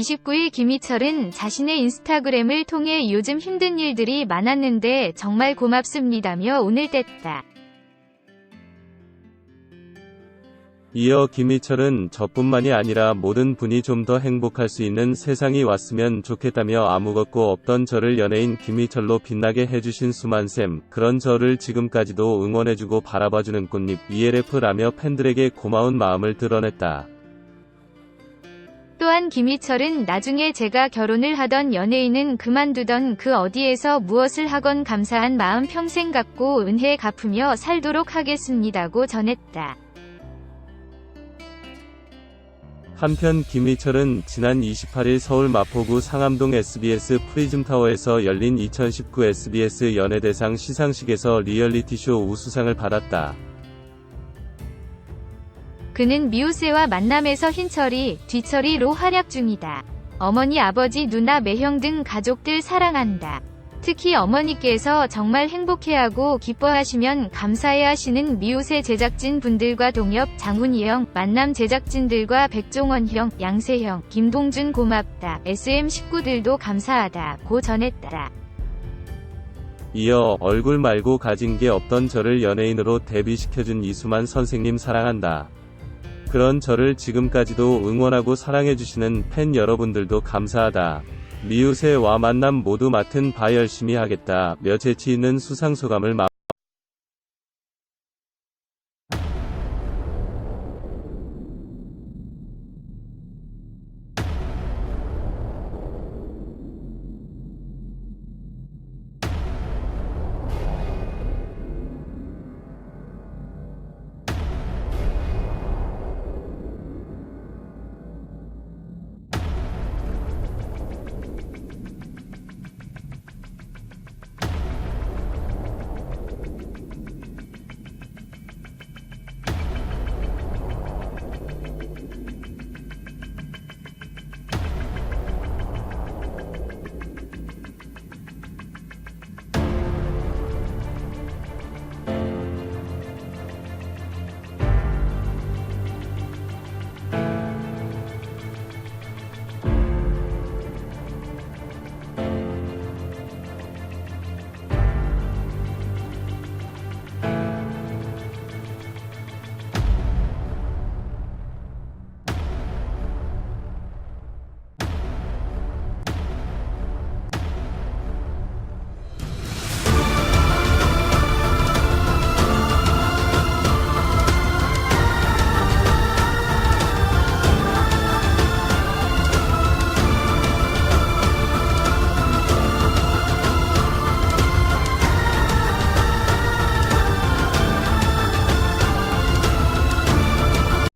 29일 김희철은 자신의 인스타그램을 통해 요즘 힘든 일들이 많았는데 정말 고맙습니다며 오늘 뗐다. 이어 김희철은 저뿐만이 아니라 모든 분이 좀 더 행복할 수 있는 세상이 왔으면 좋겠다며 아무것도 없던 저를 연예인 김희철로 빛나게 해주신 수만쌤, 그런 저를 지금까지도 응원해주고 바라봐주는 꽃잎 ELF라며 팬들에게 고마운 마음을 드러냈다. 또한 김희철은 나중에 제가 결혼을 하던 연예인은 그만두던 그 어디에서 무엇을 하건 감사한 마음 평생 갖고 은혜 갚으며 살도록 하겠습니다고 전했다. 한편 김희철은 지난 28일 서울 마포구 상암동 SBS 프리즘타워에서 열린 2019 SBS 연예대상 시상식에서 리얼리티쇼 우수상을 받았다. 그는 미우새와 만남에서 흰철이, 뒤철이로 활약 중이다. 어머니, 아버지, 누나, 매형 등 가족들 사랑한다. 특히 어머니께서 정말 행복해하고 기뻐하시면 감사해 하시는 미우새 제작진 분들과 동엽, 장훈이 형, 만남 제작진들과 백종원 형, 양세 형, 김동준 고맙다. SM 식구들도 감사하다. 고 전했다. 이어 얼굴 말고 가진 게 없던 저를 연예인으로 데뷔시켜준 이수만 선생님 사랑한다. 그런 저를 지금까지도 응원하고 사랑해주시는 팬 여러분들도 감사하다. 미우새와 만남 모두 맡은 바 열심히 하겠다. 며 재치 있는 수상소감을 마